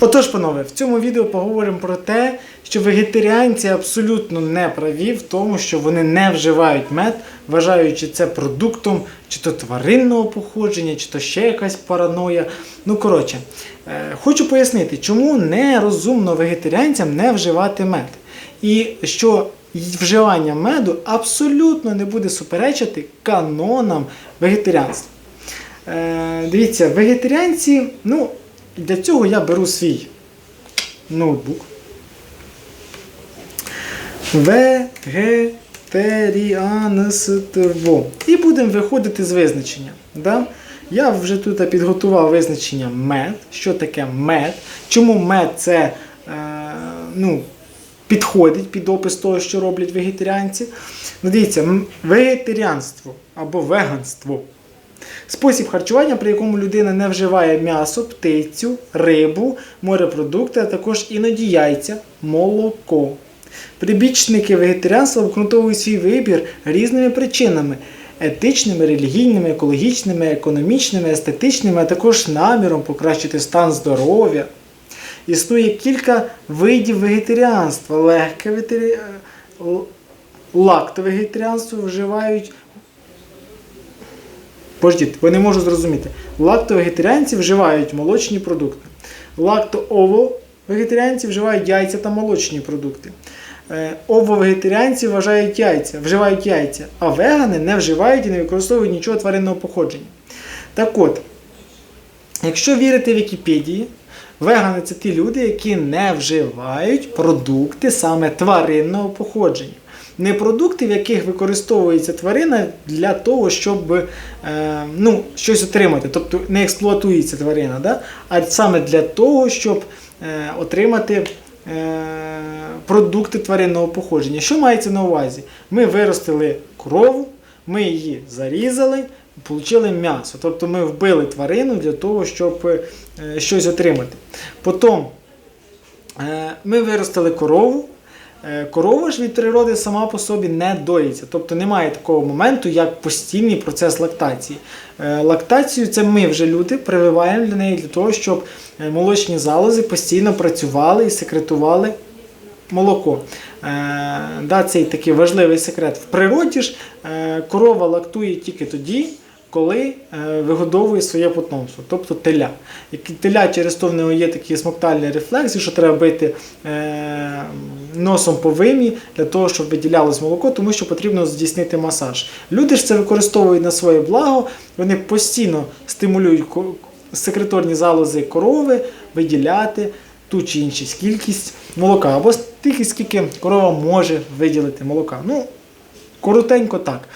Отож, панове, в цьому відео поговоримо про те, що вегетаріанці абсолютно не праві в тому, що вони не вживають мед, вважаючи це продуктом чи то тваринного походження, чи то ще якась параноя. Ну, коротше, е, хочу пояснити, чому нерозумно вегетаріанцям не вживати мед. І що вживання меду абсолютно не буде суперечити канонам вегетаріанства. Е, дивіться, вегетаріанці, ну, для цього я беру свій ноутбук. Вегетаріанство. І будемо виходити з визначення. Да? Я вже тут підготував визначення мед. Що таке мед? Чому мед це е, ну, підходить під опис того, що роблять вегетаріанці? Ну, дивіться, вегетаріанство або веганство. Спосіб харчування, при якому людина не вживає м'ясо, птицю, рибу, морепродукти, а також іноді яйця, молоко. Прибічники вегетаріанства обґрунтовують свій вибір різними причинами: етичними, релігійними, екологічними, економічними, естетичними, а також наміром покращити стан здоров'я. Існує кілька видів вегетаріанства. Легке ветері... л- лактовегетаріанство вживають Пождіть, ви не можу зрозуміти. Лактовегетаріанці вживають молочні продукти. Лактоово-вегетаріанці вживають яйця та молочні продукти. Е, Ово-вегетаріанці вважають яйця, вживають яйця, а вегани не вживають і не використовують нічого тваринного походження. Так от, якщо вірити Вікіпедії, вегани це ті люди, які не вживають продукти саме тваринного походження. Не продукти, в яких використовується тварина для того, щоб е, ну, щось отримати. Тобто не експлуатується тварина, да? а саме для того, щоб е, отримати е, продукти тваринного походження. Що мається на увазі? Ми виростили корову, ми її зарізали, отримали м'ясо. Тобто ми вбили тварину для того, щоб щось отримати. Потім ми виростили корову. Е, Корова ж від природи сама по собі не доїться. Тобто немає такого моменту, як постійний процес лактації. Е, Лактацію це ми вже люди прививаємо для неї для того, щоб е, молочні залози постійно працювали і секретували молоко. Да, цей такий важливий секрет. В природі ж корова лактує тільки тоді, коли е, вигодовує своє потомство, тобто теля. Теля через то в нього є такі смоктальні рефлекси, що треба бити е, носом по вимі для того, щоб виділялось молоко, тому що потрібно здійснити масаж. Люди ж це використовують на своє благо, вони постійно стимулюють секреторні залози корови виділяти ту чи іншу кількість молока, або стільки, скільки корова може виділити молока. Ну, коротенько так.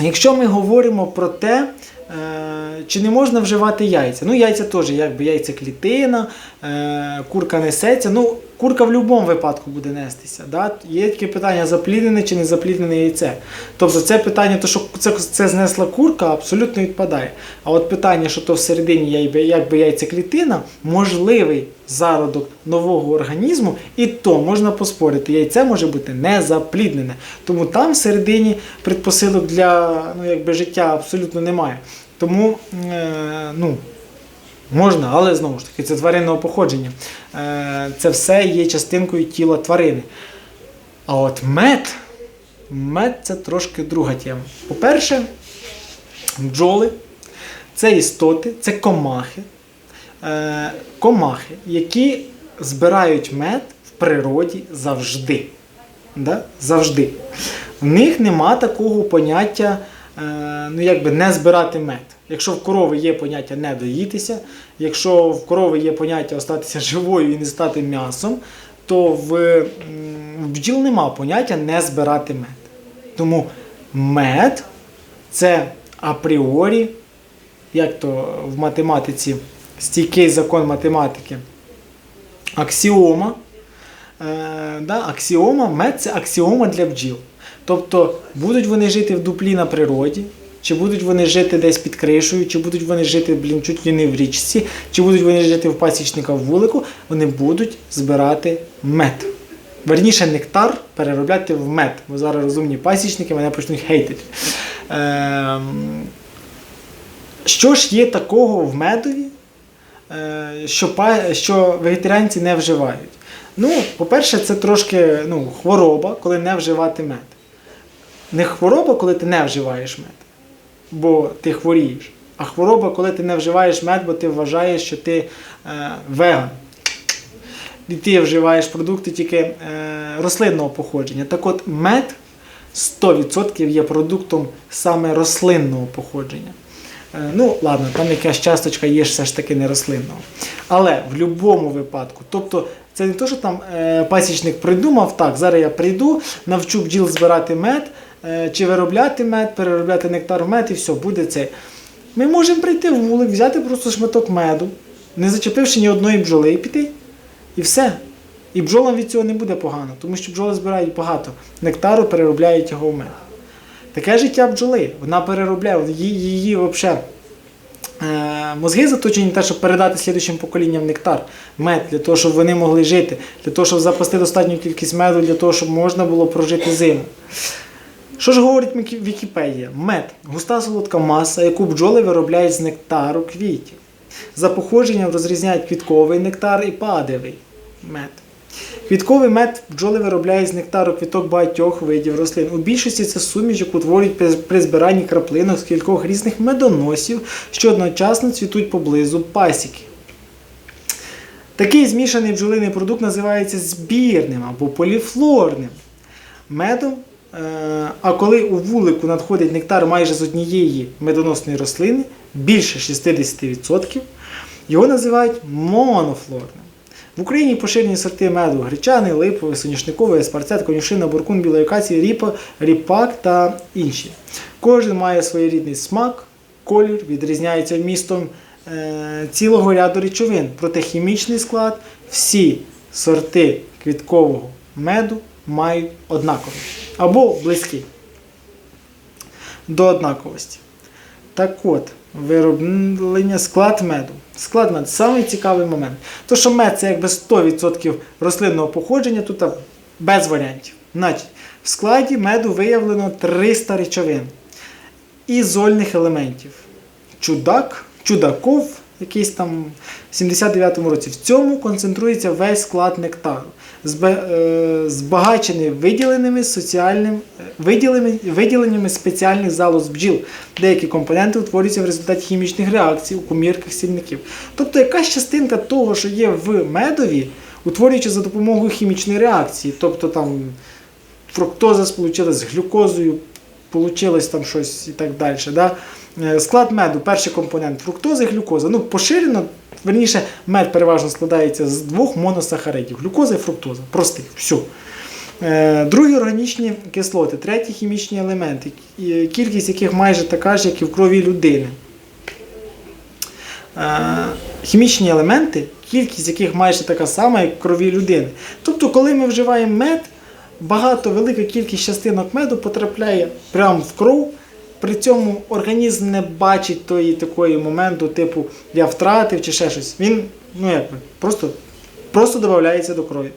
Якщо ми говоримо про те, е, чи не можна вживати яйця. Ну, яйця теж, якби яйця клітина, е, курка несеться. Ну, курка в будь-якому випадку буде нестися. Да? Є таке питання, запліднене чи не запліднене яйце. Тобто це питання, то, що це, це знесла курка, абсолютно відпадає. А от питання, що то всередині якби, яйцеклітина, можливий зародок нового організму, і то можна поспорити, яйце може бути не запліднене. Тому там всередині предпосилок для ну, якби, життя абсолютно немає. Тому е, ну, можна, але знову ж таки, це тваринного походження. Е, це все є частинкою тіла тварини. А от мед, мед це трошки друга тема. По-перше, бджоли це істоти, це комахи. Е, комахи, які збирають мед в природі завжди. Да? Завжди. В них нема такого поняття, ну якби не збирати мед. Якщо в корови є поняття не доїтися, якщо в корови є поняття остатися живою і не стати м'ясом, то в, в бджіл нема поняття не збирати мед. Тому мед це апріорі, як то в математиці, стійкий закон математики, аксіома. Е, да, аксіома, мед це аксіома для бджіл. Тобто будуть вони жити в дуплі на природі, чи будуть вони жити десь під кришею, чи будуть вони жити, блін, чуть ли не в річці, чи будуть вони жити в пасічника в вулику, вони будуть збирати мед. Верніше нектар переробляти в мед. Бо зараз розумні пасічники мене почнуть хейтити. Ем, що ж є такого в медові, е, що, па- що вегетаріанці не вживають? Ну, по-перше, це трошки ну, хвороба, коли не вживати мед. Не хвороба, коли ти не вживаєш мед, бо ти хворієш. А хвороба, коли ти не вживаєш мед, бо ти вважаєш, що ти е, веган. І ти вживаєш продукти тільки е, рослинного походження. Так от мед 100% є продуктом саме рослинного походження. Е, Ну, ладно, там якась часточка є все ж таки не рослинного. Але в будь-якому випадку, тобто це не то, що там е, пасічник придумав, так, зараз я прийду, навчу бджіл збирати мед, чи виробляти мед, переробляти нектар в мед і все, буде це. Ми можемо прийти в вулик, взяти просто шматок меду, не зачепивши ні одної бджоли і піти. І все. І бджолам від цього не буде погано, тому що бджоли збирають багато нектару, переробляють його в мед. Таке життя бджоли. Вона переробляє, її, її взагалі. Е, мозги заточені на те, щоб передати слідчим поколінням нектар, мед, для того, щоб вони могли жити, для того, щоб запасти достатню кількість меду, для того, щоб можна було прожити зиму. Що ж говорить Вікіпедія? Мед густа солодка маса, яку бджоли виробляють з нектару квітів. За походженням розрізняють квітковий нектар і падевий мед. Квітковий мед бджоли виробляють з нектару квіток багатьох видів рослин. У більшості це суміш, яку утворюють при- збиранні краплинок з кількох різних медоносів, що одночасно цвітуть поблизу пасіки. Такий змішаний бджолиний продукт називається збірним або поліфлорним медом. А коли у вулику надходить нектар майже з однієї медоносної рослини, більше 60%, його називають монофлорним. В Україні поширені сорти меду гречаний, липовий, соняшниковий, еспарцет, конюшина, буркун, білої ріпа, ріпак та інші. Кожен має своєрідний смак, колір, відрізняється вмістом е, цілого ряду речовин. Проте хімічний склад всі сорти квіткового меду мають однаковий або близький до однаковості. Так от, вироблення склад меду. Склад меду самий цікавий момент. То, що мед це якби 100% рослинного походження, тут без варіантів. Значить, в складі меду виявлено 300 речовин і зольних елементів. Чудак, чудаков, якийсь там в 79-му році. В цьому концентрується весь склад нектару, збагачений виділеними соціальним, е, виділеними, виділеннями спеціальних залоз бджіл. Деякі компоненти утворюються в результаті хімічних реакцій у комірках сільників. Тобто якась частинка того, що є в медові, утворюється за допомогою хімічної реакції. Тобто там фруктоза сполучилась з глюкозою, получилось там щось і так далі. Да? Е, Склад меду, перший компонент фруктоза і глюкоза. Ну, поширено, верніше, мед переважно складається з двох моносахаридів глюкоза і фруктоза. Простих, все. Другі органічні кислоти, треті хімічні елементи, кількість яких майже така ж, як і в крові людини. Е, Хімічні елементи, кількість яких майже така сама, як в крові людини. Тобто, коли ми вживаємо мед, багато велика кількість частинок меду потрапляє прямо в кров. При цьому організм не бачить тої такої моменту, типу я втратив чи ще щось. Він ну як би, просто, просто додається до крові.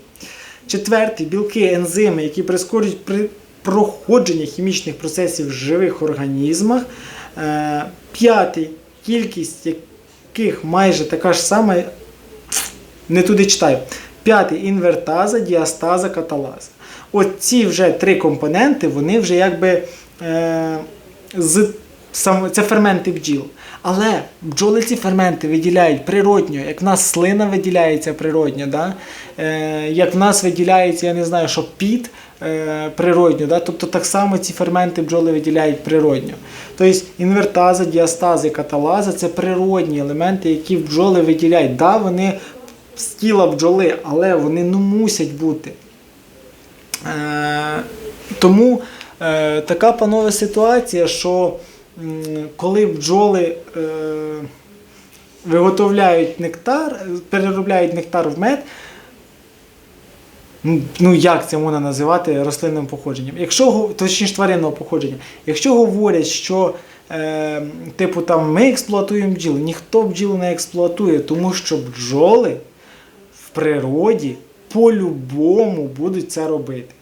Четвертий білки, ензими, які прискорюють при проходження хімічних процесів в живих організмах. Е, П'ятий кількість яких майже така ж сама, не туди читаю. П'ятий інвертаза, діастаза, каталаза. От ці вже три компоненти, вони вже якби е, з це ферменти бджіл. Але бджоли ці ферменти виділяють природньо, як в нас слина виділяється природньо, да? е, як в нас виділяється, я не знаю, що піт е, природньо. Да? Тобто так само ці ферменти бджоли виділяють природньо. Тобто інвертаза, діастаза і каталаза це природні елементи, які бджоли виділяють. Да, вони з тіла бджоли, але вони ну, мусять бути. Е, тому така панове ситуація, що коли бджоли е, виготовляють нектар, е, переробляють нектар в мед, ну, як це можна називати рослинним походженням? Якщо точніше тваринного походження, якщо говорять, що е, типу там ми експлуатуємо бджіли, ніхто бджіл не експлуатує, тому що бджоли в природі по-любому будуть це робити.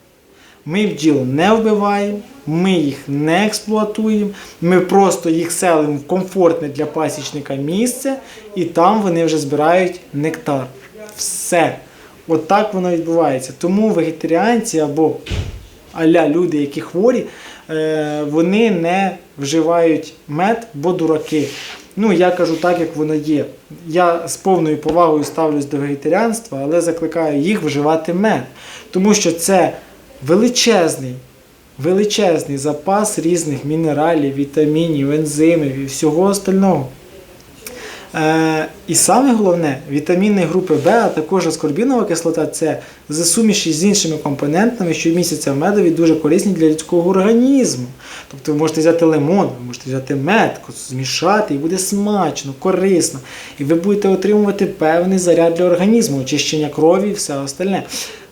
Ми бджіл не вбиваємо, ми їх не експлуатуємо, ми просто їх селимо в комфортне для пасічника місце, і там вони вже збирають нектар. Все. От воно відбувається. Тому вегетаріанці або аля люди, які хворі, е, вони не вживають мед, бо дураки. Ну, я кажу так, як воно є. Я з повною повагою ставлюсь до вегетаріанства, але закликаю їх вживати мед. Тому що це величезний, величезний запас різних мінералів, вітамінів, ензимів і всього остального. Е, і саме головне, вітаміни групи В, а також аскорбінова кислота це за суміші з іншими компонентами, що містяться в медові, дуже корисні для людського організму. Тобто ви можете взяти лимон, ви можете взяти мед, змішати, і буде смачно, корисно. І ви будете отримувати певний заряд для організму, очищення крові і все остальне.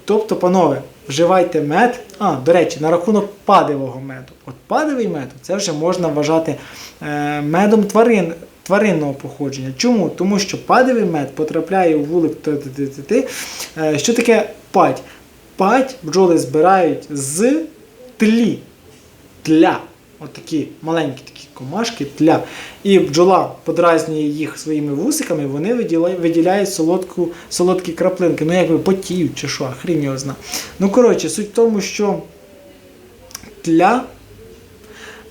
Тобто, панове, вживайте мед. А, до речі, на рахунок падивого меду. От падивий мед це вже можна вважати е, медом тварин, тваринного походження. Чому? Тому що падивий мед потрапляє у вулик. т-т-т-т-т. Е, Що таке падь? Падь бджоли збирають з тлі. Тля. От такі маленькі такі комашки, тля. І бджола подразнює їх своїми вусиками, вони виділяють, виділяють солодку, солодкі краплинки. Ну, якби потіють чи що, хрін його зна. Ну, коротше, суть в тому, що тля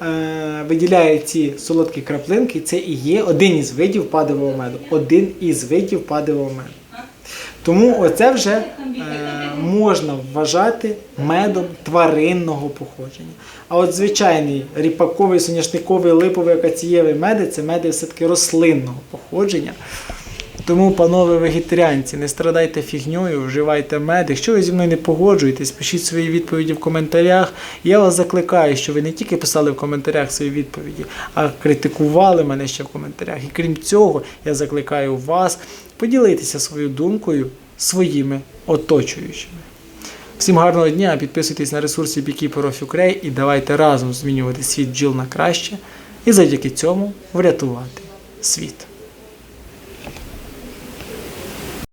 е, виділяє ці солодкі краплинки, це і є один із видів падового меду. Один із видів падового меду. Тому оце вже е, можна вважати медом тваринного походження. А от звичайний ріпаковий, соняшниковий, липовий, акацієвий меди це меди все-таки рослинного походження. Тому, панове вегетаріанці, не страдайте фігньою, вживайте мед. Якщо ви зі мною не погоджуєтесь, пишіть свої відповіді в коментарях. Я вас закликаю, що ви не тільки писали в коментарях свої відповіді, а критикували мене ще в коментарях. І крім цього, я закликаю вас поділитися своєю думкою своїми оточуючими. Всім гарного дня, підписуйтесь на ресурси Beekeeper of Ukraine і давайте разом змінювати світ бджіл на краще і завдяки цьому врятувати світ.